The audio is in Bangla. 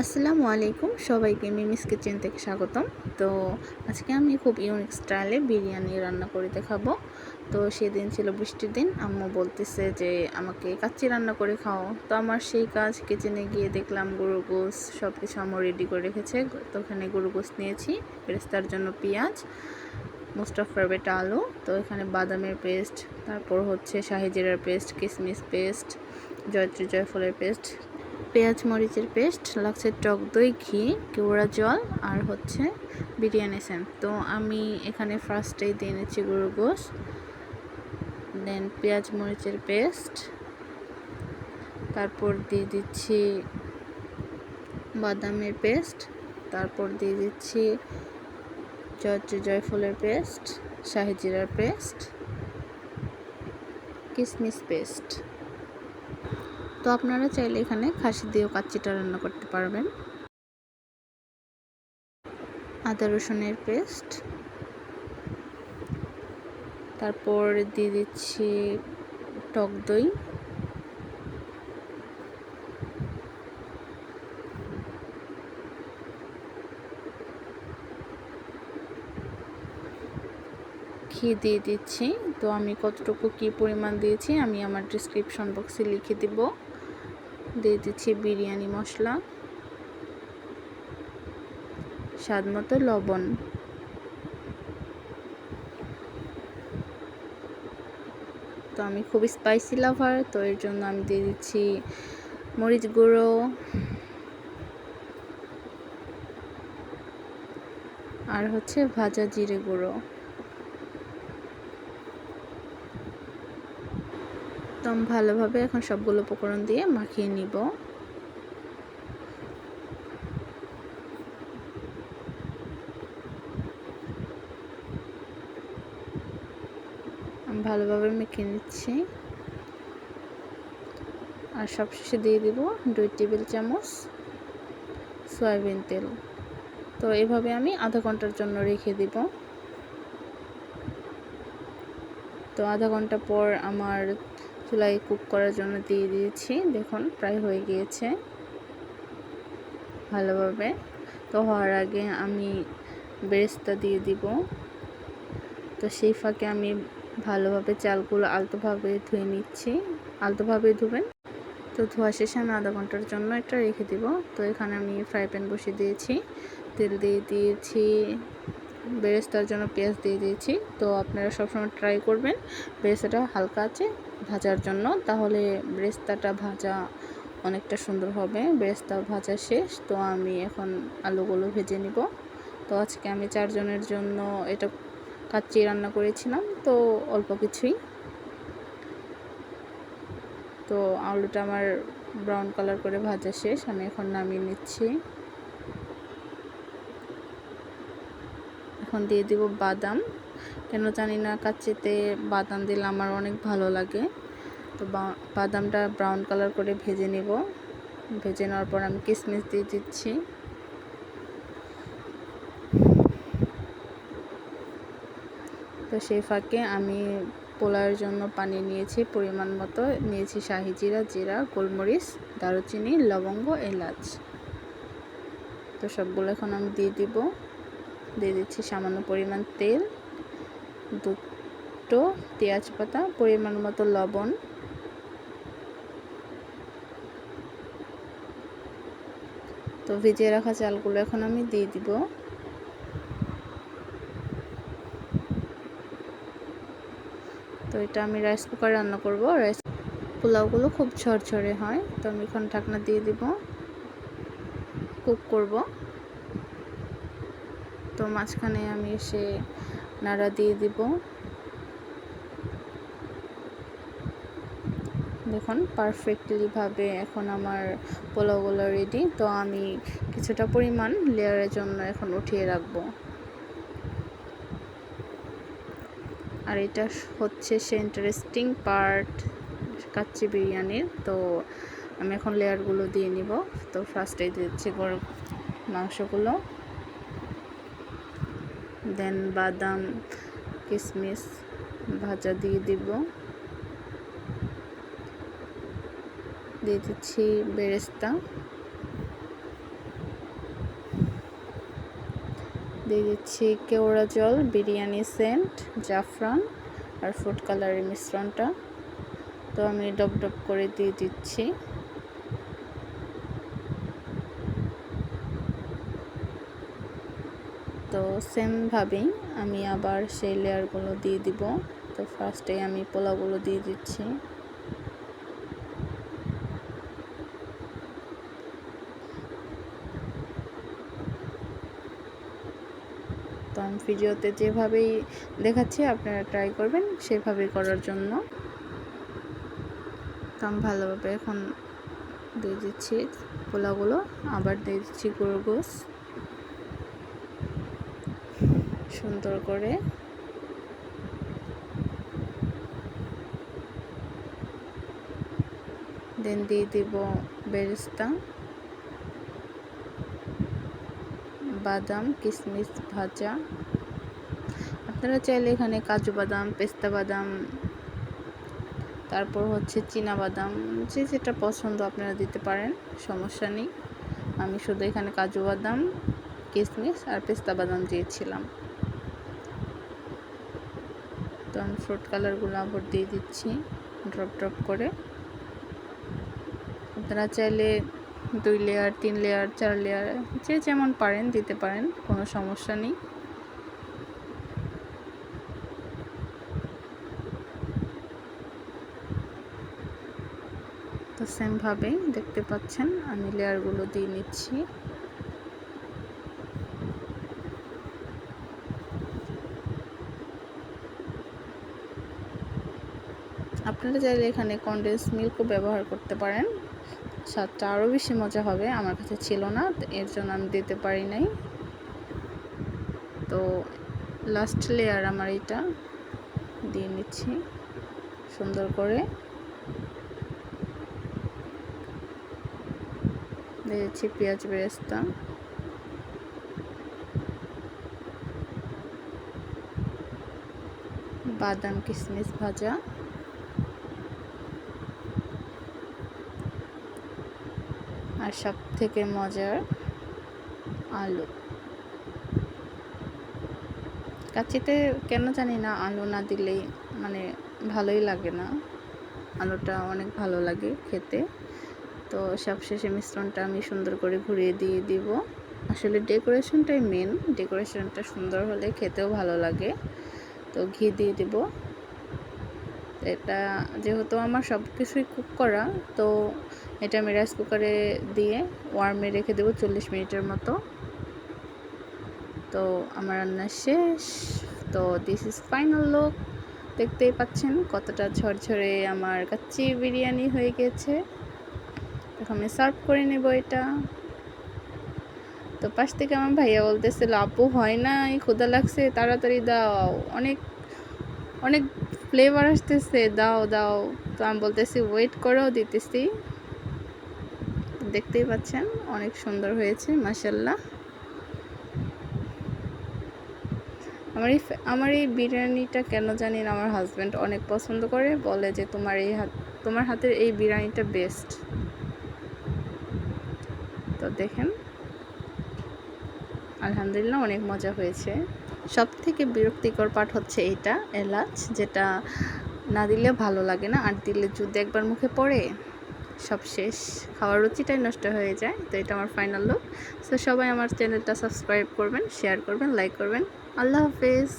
আসসালামু আলাইকুম। সবাইকে মিমিস কিচেন থেকে স্বাগতম। তো আজকে আমি খুব ইউনিক স্টাইলে বিরিয়ানি রান্না করে দেখাবো। তো সেদিন ছিল বৃষ্টির দিন। আম্মু বলতেছে যে, আমাকে কাচ্চি রান্না করে খাও। তো আমার সেই কাজ কিচেনে গিয়ে দেখলাম গরু গোস সব কিছু আমার রেডি করে রেখেছে। তো ওখানে গরু গোস নিয়েছি পেস্তার জন্য পেঁয়াজ মোস্ট অফ ফেভারিট আলু, তো এখানে বাদামের পেস্ট, তারপর হচ্ছে শাহি জিরার পেস্ট কিশমিশ পেস্ট, জয়ত্রী জয়ফলের পেস্ট পেঁয়াজ মরিচের পেস্ট, লাগছে টক দই, ঘি, কেওড়া জল আর হচ্ছে বিরিয়ানি সেন্ট তো আমি এখানে ফার্স্টেই দিয়ে নিচ্ছি গরুর গোস দেন পেঁয়াজ মরিচের পেস্ট, তারপর দিয়ে দিচ্ছি বাদামের পেস্ট, তারপর দিয়ে দিচ্ছি জয়ত্রী জয়ফলের পেস্ট, শাহি জিরার পেস্ট, কিসমিস পেস্ট। তো আপনারা চাইলে এখানে খাসি দিয়েও কাচ্চিটা রান্না করতে পারবেন। আদা রসুনের পেস্ট। তারপর দিয়ে দিচ্ছি টক দই। ঘি দিয়ে দিচ্ছি। তো আমি কতটুকু কি পরিমাণ দিয়েছি আমি আমার ডিসক্রিপশন বক্সে লিখে দিব। দিয়ে দিচ্ছি বিরিয়ানি মশলা, স্বাদ মতো লবণ। তো আমি খুব স্পাইসি লাভার তো এর জন্য আমি দিয়ে দিচ্ছি মরিচ গুঁড়ো। আর হচ্ছে ভাজা জিরে গুঁড়ো। একদম ভালোভাবে এখন সবগুলো উপকরণ দিয়ে মাখিয়ে নিব। ভালোভাবে মেখে নিচ্ছি। আর সবশেষে দিয়ে দিব দুই টেবিল চামচ সয়াবিন তেল। তো এভাবে আমি আধা ঘণ্টার জন্য রেখে দিব। তো আধা ঘণ্টা পর আমার চুলায় কুক করার জন্য দিয়ে দিয়েছি। দেখুন, প্রায় হয়ে গিয়েছে ভালোভাবে। তো হওয়ার আগে আমি বেরেস্তা দিয়ে দিব। তো সেই ফাঁকে আমি ভালোভাবে চালগুলো আলতোভাবে ধুয়ে নিচ্ছি। আলতোভাবে ধুবেন। তো ধোয়া শেষে আমি আধা ঘণ্টার জন্য একটা রেখে দিব। তো এখানে আমি ফ্রাই প্যান বসিয়ে দিয়েছি। তেল দিয়ে দিয়েছি বেরেস্তার জন্য পেঁয়াজ দিয়ে দিয়েছি। তো আপনারা সবসময় ট্রাই করবেন। বেরেস্তাটা হালকা আছে, ভাজার জন্য। তাহলে বেরেস্তাটা ভাজা অনেকটা সুন্দর হবে। বেরেস্তা ভাজা শেষ। তো আমি এখন আলুগুলো ভেজে নিব। তো আজকে আমি চারজনের জন্য এটা কাচ্চি রান্না করেছিলাম। তো অল্প কিছুই। তো আলুটা আমার ব্রাউন কালার করে ভাজা শেষ। আমি এখন নামিয়ে নিচ্ছি। এখন দিয়ে দিব বাদাম। কেন জানি না, কাচ্চিতে বাদাম দিলে আমার অনেক ভালো লাগে। তো বাদামটা ব্রাউন কালার করে ভেজে নেব। ভেজে নেওয়ার পর আমি কিশমিশ দিয়ে দিচ্ছি। তো সেই ফাঁকে আমি পোলার জন্য পানি নিয়েছি পরিমাণ মতো। নিয়েছি শাহি জিরা জিরা, গোলমরিচ, দারুচিনি, লবঙ্গ, এলাচ। তো সবগুলো এখন আমি দিয়ে দিব। দিয়ে দিচ্ছি সামান্য পরিমাণ তেল, দুটো পেঁয়াজ পাতা, পরিমাণ মতো লবণ। তো ভিজিয়ে রাখা চালগুলো এখন আমি দিয়ে দিব। তো এটা আমি রাইস কুকারে রান্না করব। রাইস পোলাওগুলো খুব ঝরঝরে হয়, তো আমি এখন ঢাকনা দিয়ে দিব। কুক করব। তো মাঝখানে আমি এসে নাড়া দিয়ে দিব। দেখুন পারফেক্টলিভাবে এখন আমার পোলাওগুলো রেডি তো আমি কিছুটা পরিমাণ লেয়ারের জন্য এখন উঠিয়ে রাখব। আর এটা হচ্ছে সে ইন্টারেস্টিং পার্ট কাচ্চি বিরিয়ানির। তো আমি এখন লেয়ারগুলো দিয়ে নিব। তো ফার্স্টে দিচ্ছি গরম মাংসগুলো। দেন বাদাম কিশমিশ ভাজা দিয়ে দিব। দিয়ে দিচ্ছি বেরেস্তা। দিয়ে দিচ্ছি কেওড়া জল, বিরিয়ানি সেন্ট, জাফরান আর ফুড কালারের মিশ্রণটা। তো আমি ডপ ডপ করে দিয়ে দিচ্ছি। তো সেমভাবেই আমি আবার সেই লেয়ারগুলো দিয়ে দিব। তো ফার্স্টে আমি পোলাগুলো দিয়ে দিচ্ছি। তো আমি ভিডিওতে যেভাবেই দেখাচ্ছি, আপনারা ট্রাই করবেন সেভাবেই করার জন্য। তো আমি ভালোভাবে এখন দিয়ে দিচ্ছি পোলাগুলো আবার দিয়ে দিচ্ছি গোস সুন্দর করে। দেন দিয়ে দিব বেরেস্তা, বাদাম কিশমিশ ভাজা। আপনারা চাইলে এখানে কাজু বাদাম, পেস্তা বাদাম, তারপর হচ্ছে চীনা বাদাম, যে যেটা পছন্দ আপনারা দিতে পারেন, সমস্যা নেই। আমি শুধু এখানে কাজু বাদাম কিশমিশ আর পেস্তা বাদাম দিয়েছিলাম। আমি ফ্রুট কালারগুলো আবার দিয়ে দিচ্ছি ড্রপ ড্রপ করে। আপনারা চাইলে দুই লেয়ার তিন লেয়ার চার লেয়ার যে যেমন পারেন দিতে পারেন, কোনো সমস্যা নেই। তো সেমভাবে দেখতে পাচ্ছেন, আমি লেয়ারগুলো দিয়ে নিচ্ছি। আপনারা চাইলে এখানে কন্ডেন্স মিল্কও ব্যবহার করতে পারেন। স্বাদটা আরও বেশি মজা হবে, আমার কাছে ছিল না এর জন্য আমি দিতে পারি নাই। তো লাস্ট লেয়ার আমার এটা দিয়ে নিচ্ছি সুন্দর করে। দিয়েছি পেঁয়াজ বেরেস্তা। বাদাম কিশমিশ ভাজা। আর সব থেকে মজার আলু। কাচিতে কেন জানি না আলু না দিলেই মানে ভালোই লাগে না। আলুটা অনেক ভালো লাগে খেতে। তো সবশেষে মিশ্রণটা আমি সুন্দর করে ঘুরিয়ে দিয়ে দিব। আসলে ডেকোরেশনটাই মেন ডেকোরেশনটা সুন্দর হলে খেতেও ভালো লাগে। তো ঘি দিয়ে দিব। এটা যেহেতু আমার সব কিছুই কুক করা, তো এটা আমি রাইস কুকারে দিয়ে ওয়ার্মে রেখে দেবো চল্লিশ মিনিটের মতো। তো আমার রান্না শেষ। তো দিস ইজ ফাইনাল লুক দেখতেই পাচ্ছেন কতটা ঝরঝরে আমার কাচ্চি বিরিয়ানি হয়ে গেছে। এখন আমি সার্ভ করে নেব এটা। তো পাশ থেকে আমার ভাইয়া বলতেছিল আপু হয় না এই ক্ষুদা লাগছে, তাড়াতাড়ি দাও। অনেক অনেক ফ্লেভার আসতেছে। দাও দাও। তো আমি বলতেছি ওয়েট করেও দিতেছি। দেখতেই পাচ্ছেন, অনেক সুন্দর হয়েছে মাসাল্লাহ আমার এই আমার এই বিরিয়ানিটা কেন জানি না আমার হাজব্যান্ড অনেক পছন্দ করে, বলে যে তোমার এই হাত তোমার হাতের এই বিরিয়ানিটা বেস্ট তো দেখেন, আলহামদুলিল্লাহ অনেক মজা হয়েছে। সব থেকে বিরক্তিকর পাঠ হচ্ছে এটা, এলাচ, যেটা না দিলে ভালো লাগে না, আর দিলে যদি একবার মুখে পড়ে সব শেষ। খাওয়ার রুচিটাই নষ্ট হয়ে যায়, তো এটা আমার ফাইনাল লুক সো সবাই আমার চ্যানেলটা সাবস্ক্রাইব করবেন শেয়ার করবেন লাইক করবেন। আল্লাহ হাফেজ।